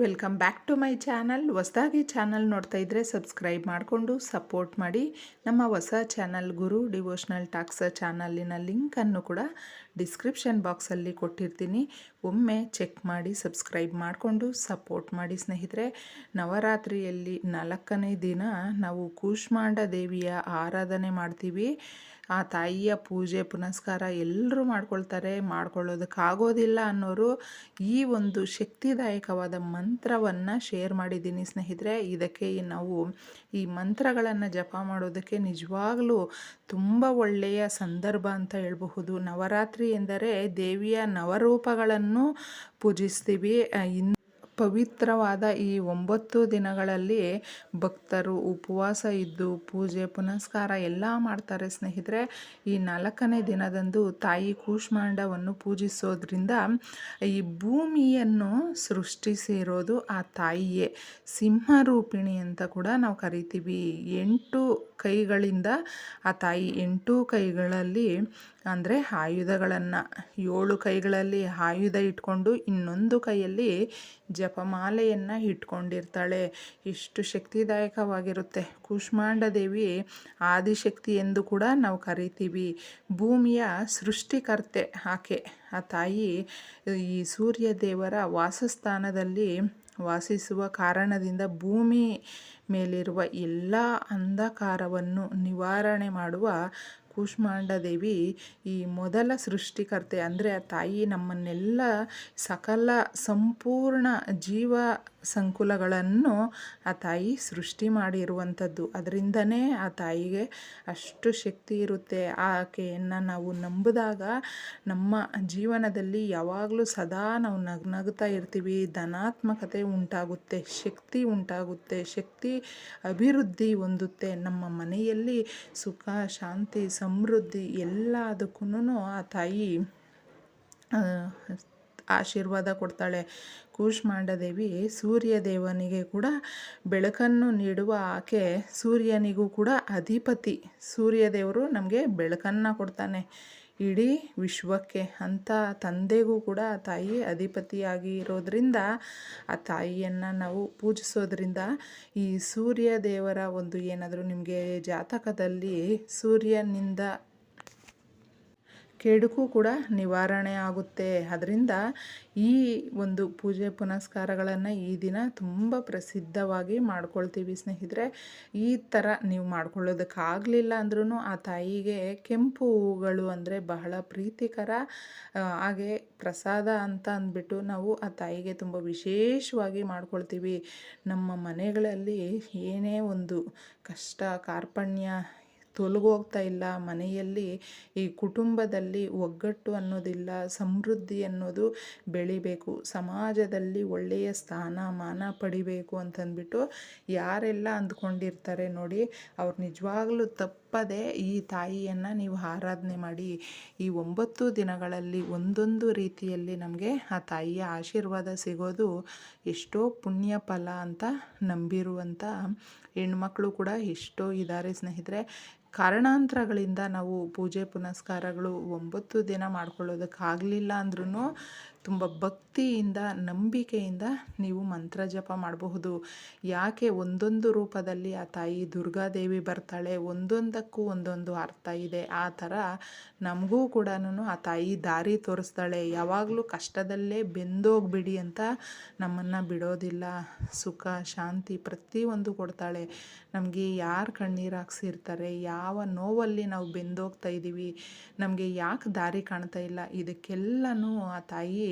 Welcome back to my channel. ಹೊಸದಾಗಿ channel ನೋಡ್ತಾ ಇದ್ದರೆ ಸಬ್ಸ್ಕ್ರೈಬ್ ಮಾಡಿಕೊಂಡು ಸಪೋರ್ಟ್ ಮಾಡಿ. ನಮ್ಮ ಹೊಸ ಚಾನಲ್ ಗುರು ಡಿವೋಷ್ನಲ್ ಟಾಕ್ಸ್ ಚಾನಲಿನ ಲಿಂಕನ್ನು ಕೂಡ ಡಿಸ್ಕ್ರಿಪ್ಷನ್ ಬಾಕ್ಸಲ್ಲಿ ಕೊಟ್ಟಿರ್ತೀನಿ. ಒಮ್ಮೆ ಚೆಕ್ ಮಾಡಿ ಸಬ್ಸ್ಕ್ರೈಬ್ ಮಾಡಿಕೊಂಡು ಸಪೋರ್ಟ್ ಮಾಡಿ ಸ್ನೇಹಿತರೆ. ನವರಾತ್ರಿಯಲ್ಲಿ ನಾಲ್ಕನೇ ದಿನ ನಾವು ಕೂಷ್ಮಾಂಡ ದೇವಿಯ ಆರಾಧನೆ ಮಾಡ್ತೀವಿ. ಆ ತಾಯಿಯ ಪೂಜೆ, ಪುನಸ್ಕಾರ ಎಲ್ಲರೂ ಮಾಡ್ಕೊಳ್ತಾರೆ ಮಾಡ್ಕೊಳ್ಳೋದಕ್ಕಾಗೋದಿಲ್ಲ ಅನ್ನೋರು ಈ ಒಂದು ಶಕ್ತಿದಾಯಕವಾದ ಮಂತ್ರವನ್ನು ಶೇರ್ ಮಾಡಿದ್ದೀನಿ ಸ್ನೇಹಿತರೆ. ಇದಕ್ಕೆ ನಾವು ಈ ಮಂತ್ರಗಳನ್ನು ಜಪ ಮಾಡೋದಕ್ಕೆ ನಿಜವಾಗಲೂ ತುಂಬ ಒಳ್ಳೆಯ ಸಂದರ್ಭ ಅಂತ ಹೇಳಬಹುದು. ನವರಾತ್ರಿ ಎಂದರೆ ದೇವಿಯ ನವರೂಪಗಳನ್ನು ಪೂಜಿಸ್ತೀವಿ. ಇನ್ ಪವಿತ್ರವಾದ ಈ ಒಂಬತ್ತು ದಿನಗಳಲ್ಲಿ ಭಕ್ತರು ಉಪವಾಸ ಇದ್ದು ಪೂಜೆ, ಪುನಸ್ಕಾರ ಎಲ್ಲ ಮಾಡ್ತಾರೆ. ಸ್ನೇಹಿತರೆ, ಈ ನಾಲ್ಕನೇ ದಿನದಂದು ತಾಯಿ ಕೂಷ್ಮಾಂಡವನ್ನು ಪೂಜಿಸೋದ್ರಿಂದ ಈ ಭೂಮಿಯನ್ನು ಸೃಷ್ಟಿಸಿರೋದು ಆ ತಾಯಿಯೇ. ಸಿಂಹರೂಪಿಣಿ ಅಂತ ಕೂಡ ನಾವು ಕರಿತೀವಿ. ಎಂಟು ಕೈಗಳಿಂದ ಆ ತಾಯಿ ಎಂಟು ಕೈಗಳಲ್ಲಿ ಅಂದರೆ ಆಯುಧಗಳನ್ನು, ಏಳು ಕೈಗಳಲ್ಲಿ ಆಯುಧ ಇಟ್ಕೊಂಡು ಇನ್ನೊಂದು ಕೈಯಲ್ಲಿ ಜಪಮಾಲೆಯನ್ನು ಇಟ್ಕೊಂಡಿರ್ತಾಳೆ. ಇಷ್ಟು ಶಕ್ತಿದಾಯಕವಾಗಿರುತ್ತೆ. ಕೂಷ್ಮಾಂಡ ದೇವಿ ಆದಿಶಕ್ತಿ ಎಂದು ಕೂಡ ನಾವು ಕರಿತೀವಿ. ಭೂಮಿಯ ಸೃಷ್ಟಿಕರ್ತೆ ಆಕೆ. ಆ ತಾಯಿ ಈ ಸೂರ್ಯ ದೇವರ ವಾಸಸ್ಥಾನದಲ್ಲಿ ವಾಸಿಸುವ ಕಾರಣದಿಂದ ಭೂಮಿ ಮೇಲಿರುವ ಎಲ್ಲ ಅಂಧಕಾರವನ್ನು ನಿವಾರಣೆ ಮಾಡುವ ಕೂಷ್ಮಾಂಡ ದೇವಿ ಈ ಮೊದಲ ಸೃಷ್ಟಿಕರ್ತೆ. ಅಂದರೆ ಆ ತಾಯಿ ನಮ್ಮನ್ನೆಲ್ಲ ಸಕಲ ಸಂಪೂರ್ಣ ಜೀವ ಸಂಕುಲಗಳನ್ನು ಆ ತಾಯಿ ಸೃಷ್ಟಿ ಮಾಡಿರುವಂಥದ್ದು. ಅದರಿಂದನೇ ಆ ತಾಯಿಗೆ ಅಷ್ಟು ಶಕ್ತಿ ಇರುತ್ತೆ. ಆಕೆಯನ್ನು ನಾವು ನಂಬಿದಾಗ ನಮ್ಮ ಜೀವನದಲ್ಲಿ ಯಾವಾಗಲೂ ಸದಾ ನಾವು ನಗ್, ನಗ್ತಾ ಇರ್ತೀವಿ. ಧನಾತ್ಮಕತೆ ಉಂಟಾಗುತ್ತೆ, ಶಕ್ತಿ ಉಂಟಾಗುತ್ತೆ, ಶಕ್ತಿ ಅಭಿವೃದ್ಧಿ ಹೊಂದುತ್ತೆ. ನಮ್ಮ ಮನೆಯಲ್ಲಿ ಸುಖ, ಶಾಂತಿ, ಸಮೃದ್ಧಿ ಎಲ್ಲದಕ್ಕೂ ಆ ತಾಯಿ ಆಶೀರ್ವಾದ ಕೊಡ್ತಾಳೆ. ಕೂಷ್ಮಾಂಡದೇವಿ ಸೂರ್ಯ ದೇವನಿಗೆ ಕೂಡ ಬೆಳಕನ್ನು ನೀಡುವ ಆಕೆ ಸೂರ್ಯನಿಗೂ ಕೂಡ ಅಧಿಪತಿ. ಸೂರ್ಯ ದೇವರು ನಮಗೆ ಬೆಳಕನ್ನು ಕೊಡ್ತಾನೆ. ಇಡೀ ವಿಶ್ವಕ್ಕೆ ಅಂಥ ತಂದೆಗೂ ಕೂಡ ಆ ತಾಯಿ ಅಧಿಪತಿಯಾಗಿ ಇರೋದ್ರಿಂದ ಆ ತಾಯಿಯನ್ನು ನಾವು ಪೂಜಿಸೋದ್ರಿಂದ ಈ ಸೂರ್ಯ ದೇವರ ಒಂದು ಏನಾದರೂ ನಿಮಗೆ ಜಾತಕದಲ್ಲಿ ಸೂರ್ಯನಿಂದ ಕೆಡುಕು ಕೂಡ ನಿವಾರಣೆ ಆಗುತ್ತೆ. ಅದರಿಂದ ಈ ಒಂದು ಪೂಜೆ ಪುನಸ್ಕಾರಗಳನ್ನು ಈ ದಿನ ತುಂಬ ಪ್ರಸಿದ್ಧವಾಗಿ ಮಾಡ್ಕೊಳ್ತೀವಿ ಸ್ನೇಹಿತರೆ. ಈ ಥರ ನೀವು ಮಾಡ್ಕೊಳ್ಳೋದಕ್ಕಾಗಲಿಲ್ಲ ಅಂದ್ರೂ ಆ ತಾಯಿಗೆ ಕೆಂಪು ಹೂಗಳು ಅಂದರೆ ಬಹಳ ಪ್ರೀತಿಕರ ಹಾಗೆ ಪ್ರಸಾದ ಅಂತ ಅಂದ್ಬಿಟ್ಟು ನಾವು ಆ ತಾಯಿಗೆ ತುಂಬ ವಿಶೇಷವಾಗಿ ಮಾಡ್ಕೊಳ್ತೀವಿ. ನಮ್ಮ ಮನೆಗಳಲ್ಲಿ ಏನೇ ಒಂದು ಕಷ್ಟ, ಕಾರ್ಪಣ್ಯ ತೊಲಗೋಗ್ತಾ ಇಲ್ಲ. ಮನೆಯಲ್ಲಿ ಈ ಕುಟುಂಬದಲ್ಲಿ ಒಗ್ಗಟ್ಟು ಅನ್ನೋದಿಲ್ಲ, ಸಮೃದ್ಧಿ ಅನ್ನೋದು ಬೆಳಿಬೇಕು. ಸಮಾಜದಲ್ಲಿ ಒಳ್ಳೆಯ ಸ್ಥಾನಮಾನ ಪಡಿಬೇಕು ಅಂತಂದ್ಬಿಟ್ಟು ಯಾರೆಲ್ಲ ಅಂದ್ಕೊಂಡಿರ್ತಾರೆ ನೋಡಿ, ಅವ್ರು ನಿಜವಾಗ್ಲೂ ತಪ್ಪದೆ ಈ ತಾಯಿಯನ್ನು ನೀವು ಆರಾಧನೆ ಮಾಡಿ, ಈ ಒಂಬತ್ತು ದಿನಗಳಲ್ಲಿ ಒಂದೊಂದು ರೀತಿಯಲ್ಲಿ ನಮಗೆ ಆ ತಾಯಿಯ ಆಶೀರ್ವಾದ ಸಿಗೋದು ಎಷ್ಟೋ ಪುಣ್ಯ ಫಲ ಅಂತ ನಂಬಿರುವಂಥ ಹೆಣ್ಮಕ್ಳು ಕೂಡ ಎಷ್ಟೋ ಇದ್ದಾರೆ ಸ್ನೇಹಿತರೆ. ಕಾರಣಾಂತರಗಳಿಂದ ನಾವು ಪೂಜೆ ಪುನಸ್ಕಾರಗಳು ಒಂಬತ್ತು ದಿನ ಮಾಡ್ಕೊಳ್ಳೋದಕ್ಕಾಗಲಿಲ್ಲ ಅಂದ್ರೂ ತುಂಬ ಭಕ್ತಿಯಿಂದ, ನಂಬಿಕೆಯಿಂದ ನೀವು ಮಂತ್ರ ಜಪ ಮಾಡಬಹುದು. ಯಾಕೆ ಒಂದೊಂದು ರೂಪದಲ್ಲಿ ಆ ತಾಯಿ ದುರ್ಗಾದೇವಿ ಬರ್ತಾಳೆ, ಒಂದೊಂದಕ್ಕೂ ಒಂದೊಂದು ಅರ್ಥ ಇದೆ. ಆ ಥರ ನಮಗೂ ಕೂಡ ಆ ತಾಯಿ ದಾರಿ ತೋರಿಸ್ತಾಳೆ. ಯಾವಾಗಲೂ ಕಷ್ಟದಲ್ಲೇ ಬೆಂದೋಗ್ಬಿಡಿ ಅಂತ ನಮ್ಮನ್ನು ಬಿಡೋದಿಲ್ಲ. ಸುಖ, ಶಾಂತಿ ಪ್ರತಿಯೊಂದು ಕೊಡ್ತಾಳೆ. ನಮಗೆ ಯಾರು ಕಣ್ಣೀರು ಹಾಕ್ಸಿರ್ತಾರೆ ಯಾವ ನೋವಲ್ಲಿ ನಾವು ಬೆಂದೋಗ್ತಾ ಇದ್ದೀವಿ ನಮಗೆ ಯಾಕೆ ದಾರಿ ಕಾಣ್ತಾ ಇಲ್ಲ, ಇದಕ್ಕೆಲ್ಲನೂ ಆ ತಾಯಿ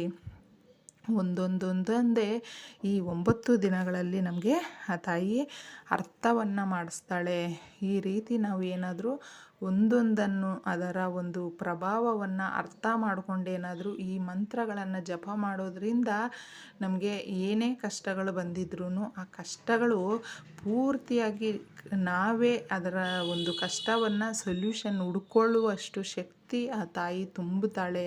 ಒಂದೊಂದೊಂದೊಂದೇ ಈ ಒಂಬತ್ತು ದಿನಗಳಲ್ಲಿ ನಮಗೆ ಆ ತಾಯಿ ಅರ್ಥವನ್ನು ಮಾಡಿಸ್ತಾಳೆ. ಈ ರೀತಿ ನಾವು ಏನಾದರೂ ಒಂದೊಂದನ್ನು ಅದರ ಒಂದು ಪ್ರಭಾವವನ್ನು ಅರ್ಥ ಮಾಡಿಕೊಂಡೇನಾದರೂ ಈ ಮಂತ್ರಗಳನ್ನು ಜಪ ಮಾಡೋದ್ರಿಂದ ನಮಗೆ ಏನೇ ಕಷ್ಟಗಳು ಬಂದಿದ್ರೂ ಆ ಕಷ್ಟಗಳು ಪೂರ್ತಿಯಾಗಿ ನಾವೇ ಅದರ ಒಂದು ಕಷ್ಟವನ್ನು ಸೊಲ್ಯೂಷನ್ ಹುಡ್ಕೊಳ್ಳುವಷ್ಟು ಶಕ್ತಿ ಆ ತಾಯಿ ತುಂಬುತ್ತಾಳೆ.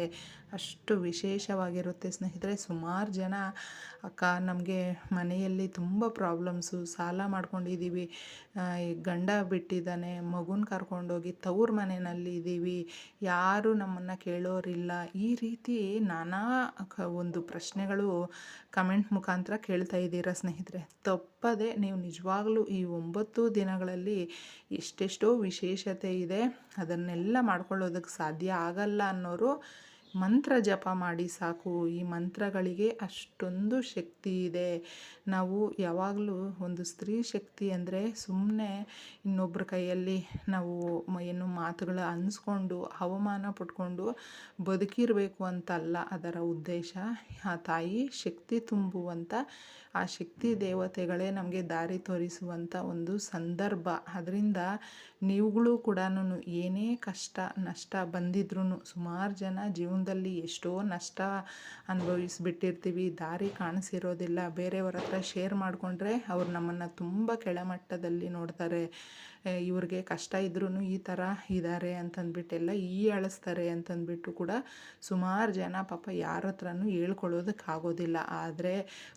ಅಷ್ಟು ವಿಶೇಷವಾಗಿರುತ್ತೆ ಸ್ನೇಹಿತರೆ. ಸುಮಾರು ಜನ ಅಕ್ಕ ನಮಗೆ ಮನೆಯಲ್ಲಿ ತುಂಬ ಪ್ರಾಬ್ಲಮ್ಸು ಸಾಲ ಮಾಡ್ಕೊಂಡಿದ್ದೀವಿ ಗಂಡ ಗಂಡ ಬಿಟ್ಟಿದ್ದಾನೆ. ಮಗುನ ಕರ್ಕೊಂಡೋಗಿ ತವ್ರ ಮನೆಯಲ್ಲಿ ಇದ್ದೀವಿ ಯಾರು ನಮ್ಮನ್ನು ಕೇಳೋರಿಲ್ಲ. ಈ ರೀತಿ ನಾನಾ ಒಂದು ಪ್ರಶ್ನೆಗಳು ಕಮೆಂಟ್ ಮುಖಾಂತರ ಕೇಳ್ತಾ ಇದ್ದೀರಾ ಸ್ನೇಹಿತರೆ. ತಪ್ಪದೆ ನೀವು ನಿಜವಾಗ್ಲೂ ಈ ಒಂಬತ್ತು ದಿನಗಳಲ್ಲಿ ಎಷ್ಟೆಷ್ಟೋ ವಿಶೇಷತೆ ಇದೆ. ಅದನ್ನೆಲ್ಲ ಮಾಡ್ಕೊಳ್ಳೋದಕ್ಕೆ ಸಾಧ್ಯ ಆಗಲ್ಲ ಅನ್ನೋರು ಮಂತ್ರ ಜಪ ಮಾಡಿ ಸಾಕು. ಈ ಮಂತ್ರಗಳಿಗೆ ಅಷ್ಟೊಂದು ಶಕ್ತಿ ಇದೆ. ನಾವು ಯಾವಾಗಲೂ ಒಂದು ಸ್ತ್ರೀ ಶಕ್ತಿ ಅಂದರೆ ಸುಮ್ಮನೆ ಇನ್ನೊಬ್ಬರ ಕೈಯಲ್ಲಿ ನಾವು ಏನು ಮಾತುಗಳ ಅನ್ಸ್ಕೊಂಡು, ಅವಮಾನ ಪಟ್ಕೊಂಡು ಬದುಕಿರಬೇಕು ಅಂತಲ್ಲ. ಅದರ ಉದ್ದೇಶ ಆ ತಾಯಿ ಶಕ್ತಿ ತುಂಬುವಂಥ ಆ ಶಕ್ತಿ ದೇವತೆಗಳೇ ನಮಗೆ ದಾರಿ ತೋರಿಸುವಂಥ ಒಂದು ಸಂದರ್ಭ. ಅದರಿಂದ ನೀವುಗಳು ಕೂಡ ಏನೇ ಕಷ್ಟ, ನಷ್ಟ ಬಂದಿದ್ರೂ ಸುಮಾರು ಜನ ಜೀವನದಲ್ಲಿ ಎಷ್ಟೋ ನಷ್ಟ ಅನುಭವಿಸ್ಬಿಟ್ಟಿರ್ತೀವಿ, ದಾರಿ ಕಾಣಿಸಿರೋದಿಲ್ಲ. ಬೇರೆಯವ್ರ ಹತ್ರ ಶೇರ್ ಮಾಡಿಕೊಂಡ್ರೆ ಅವ್ರು ನಮ್ಮನ್ನು ತುಂಬ ಕೆಳಮಟ್ಟದಲ್ಲಿ ನೋಡ್ತಾರೆ. ಇವ್ರಿಗೆ ಕಷ್ಟ ಇದ್ರೂ ಈ ಥರ ಇದ್ದಾರೆ ಅಂತಂದ್ಬಿಟ್ಟೆಲ್ಲ ಈ ಅಳಿಸ್ತಾರೆ ಅಂತಂದ್ಬಿಟ್ಟು ಕೂಡ ಸುಮಾರು ಜನ ಪಾಪ ಯಾರ ಹತ್ರನೂ ಹೇಳ್ಕೊಳ್ಳೋದಕ್ಕಾಗೋದಿಲ್ಲ ಆದರೆ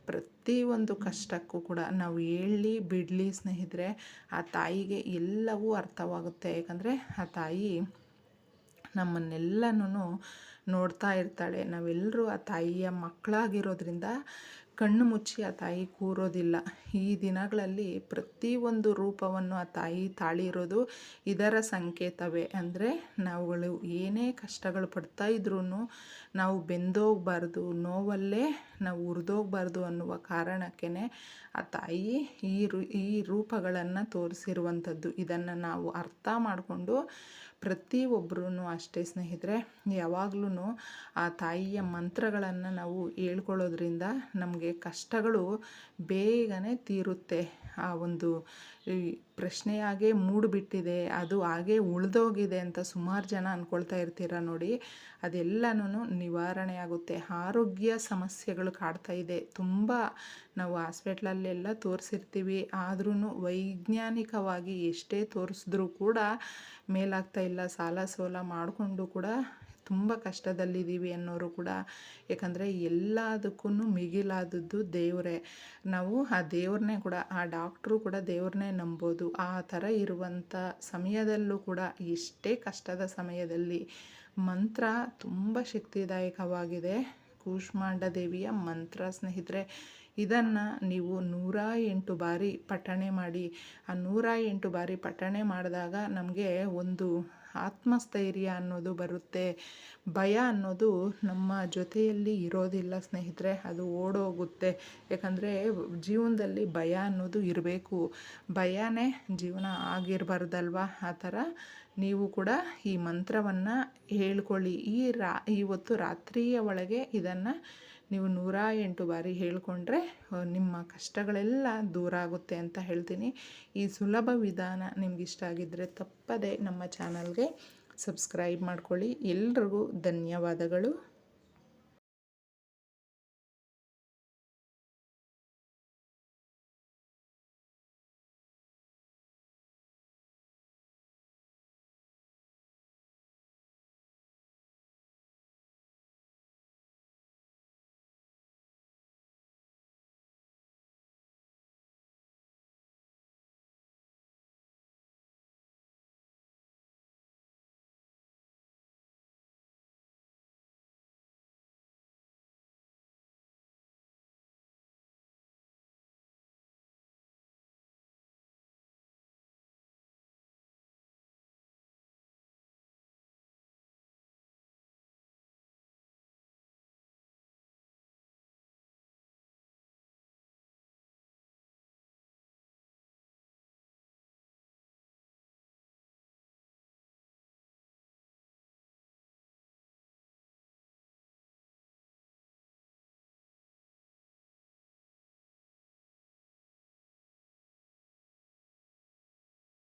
ಪ್ರತಿಯೊಂದು ಕಷ್ಟಕ್ಕೂ ಕೂಡ ನಾವು ಹೇಳಿ ಬಿಡಲಿ ಸ್ನೇಹಿತರೆ, ಆ ತಾಯಿಗೆ ಎಲ್ಲವೂ ಅರ್ಥವಾಗುತ್ತೆ. ಯಾಕಂದರೆ ಆ ತಾಯಿ ನಮ್ಮನ್ನೆಲ್ಲನೂ ನೋಡ್ತಾ ಇರ್ತಾಳೆ. ನಾವೆಲ್ಲರೂ ಆ ತಾಯಿಯ ಮಕ್ಕಳಾಗಿರೋದ್ರಿಂದ ಕಣ್ಣು ಮುಚ್ಚಿ ಆ ತಾಯಿ ಕೂರೋದಿಲ್ಲ. ಈ ದಿನಗಳಲ್ಲಿ ಪ್ರತಿಯೊಂದು ರೂಪವನ್ನು ಆ ತಾಯಿ ತಾಳಿರೋದು ಇದರ ಸಂಕೇತವೇ. ಅಂದರೆ ನಾವುಗಳು ಏನೇ ಕಷ್ಟಗಳು ಪಡ್ತಾ ಇದ್ರೂ ನಾವು ಬೆಂದೋಗ್ಬಾರ್ದು, ನೋವಲ್ಲೇ ನಾವು ಉರಿದೋಗ್ಬಾರ್ದು ಅನ್ನುವ ಕಾರಣಕ್ಕೇ ಆ ತಾಯಿ ಈ ರೂ, ಈ ರೂಪಗಳನ್ನು ತೋರಿಸಿರುವಂಥದ್ದು. ಇದನ್ನು ನಾವು ಅರ್ಥ ಮಾಡಿಕೊಂಡು ಪ್ರತಿಯೊಬ್ಬರೂ ಅಷ್ಟೇ ಸ್ನೇಹಿತರೆ ಯಾವಾಗ್ಲೂ ಆ ತಾಯಿಯ ಮಂತ್ರಗಳನ್ನು ನಾವು ಹೇಳ್ಕೊಳ್ಳೋದ್ರಿಂದ ನಮಗೆ ಕಷ್ಟಗಳು ಬೇಗನೆ ತೀರುತ್ತೆ. ಆ ಒಂದು ಪ್ರಶ್ನೆಯಾಗೇ ಮೂಡಿಬಿಟ್ಟಿದೆ, ಅದು ಹಾಗೇ ಉಳಿದೋಗಿದೆ ಅಂತ ಸುಮಾರು ಜನ ಅಂದ್ಕೊಳ್ತಾ ಇರ್ತೀರ ನೋಡಿ. ಅದೆಲ್ಲನೂ ನಿವಾರಣೆ ಆಗುತ್ತೆ ಆರೋಗ್ಯ ಸಮಸ್ಯೆಗಳು ಕಾಡ್ತಾ ಇದೆ. ತುಂಬ ನಾವು ಹಾಸ್ಪಿಟ್ಲಲ್ಲೆಲ್ಲ ತೋರಿಸಿರ್ತೀವಿ. ಆದ್ರೂ ವೈಜ್ಞಾನಿಕವಾಗಿ ಎಷ್ಟೇ ತೋರಿಸಿದ್ರೂ ಕೂಡ ಮೇಲಾಗ್ತಾ ಇಲ್ಲ. ಸಾಲ ಸೋಲ ಮಾಡಿಕೊಂಡು ಕೂಡ ತುಂಬ ಕಷ್ಟದಲ್ಲಿದ್ದೀವಿ ಅನ್ನೋರು ಕೂಡ. ಯಾಕಂದರೆ ಎಲ್ಲದಕ್ಕೂ ಮಿಗಿಲಾದದ್ದು ದೇವರೇ. ನಾವು ಆ ದೇವ್ರನ್ನೇ ಕೂಡ, ಆ ಡಾಕ್ಟ್ರು ಕೂಡ ದೇವ್ರನ್ನೇ ನಂಬೋದು. ಆ ಥರ ಇರುವಂಥ ಸಮಯದಲ್ಲೂ ಕೂಡ, ಎಷ್ಟೇ ಕಷ್ಟದ ಸಮಯದಲ್ಲಿ ಮಂತ್ರ ತುಂಬ ಶಕ್ತಿದಾಯಕವಾಗಿದೆ. ಕೂಷ್ಮಾಂಡ ದೇವಿಯ ಮಂತ್ರ ಸ್ನೇಹಿತರೆ ಇದನ್ನು ನೀವು ನೂರ ಎಂಟು ಬಾರಿ ಪಠಣೆ ಮಾಡಿ, ಆ ನೂರ ಎಂಟು ಬಾರಿ ಪಠಣೆ ಮಾಡಿದಾಗ ನಮಗೆ ಒಂದು ಆತ್ಮಸ್ಥೈರ್ಯ ಅನ್ನೋದು ಬರುತ್ತೆ. ಭಯ ಅನ್ನೋದು ನಮ್ಮ ಜೊತೆಯಲ್ಲಿ ಇರೋದಿಲ್ಲ ಸ್ನೇಹಿತರೆ, ಅದು ಓಡೋಗುತ್ತೆ. ಯಾಕಂದರೆ ಜೀವನದಲ್ಲಿ ಭಯ ಅನ್ನೋದು ಇರಬೇಕು. ಭಯನೇ ಜೀವನ ಆಗಿರಬಾರ್ದಲ್ವ? ಆ ಥರ ನೀವು ಕೂಡ ಈ ಮಂತ್ರವನ್ನು ಹೇಳ್ಕೊಳ್ಳಿ. ಈ ರಾ ಇವತ್ತು ರಾತ್ರಿಯ ಒಳಗೆ ಇದನ್ನು ನೀವು ನೂರ ಎಂಟು ಬಾರಿ ಹೇಳಿಕೊಂಡ್ರೆ ನಿಮ್ಮ ಕಷ್ಟಗಳೆಲ್ಲ ದೂರ ಆಗುತ್ತೆ ಅಂತ ಹೇಳ್ತೀನಿ. ಈ ಸುಲಭ ವಿಧಾನ ನಿಮ್ಗೆ ಇಷ್ಟ ಆಗಿದ್ದರೆ ತಪ್ಪದೆ ನಮ್ಮ ಚಾನಲ್ಗೆ ಸಬ್ಸ್ಕ್ರೈಬ್ ಮಾಡ್ಕೊಳ್ಳಿ. ಎಲ್ರಿಗೂ ಧನ್ಯವಾದಗಳು.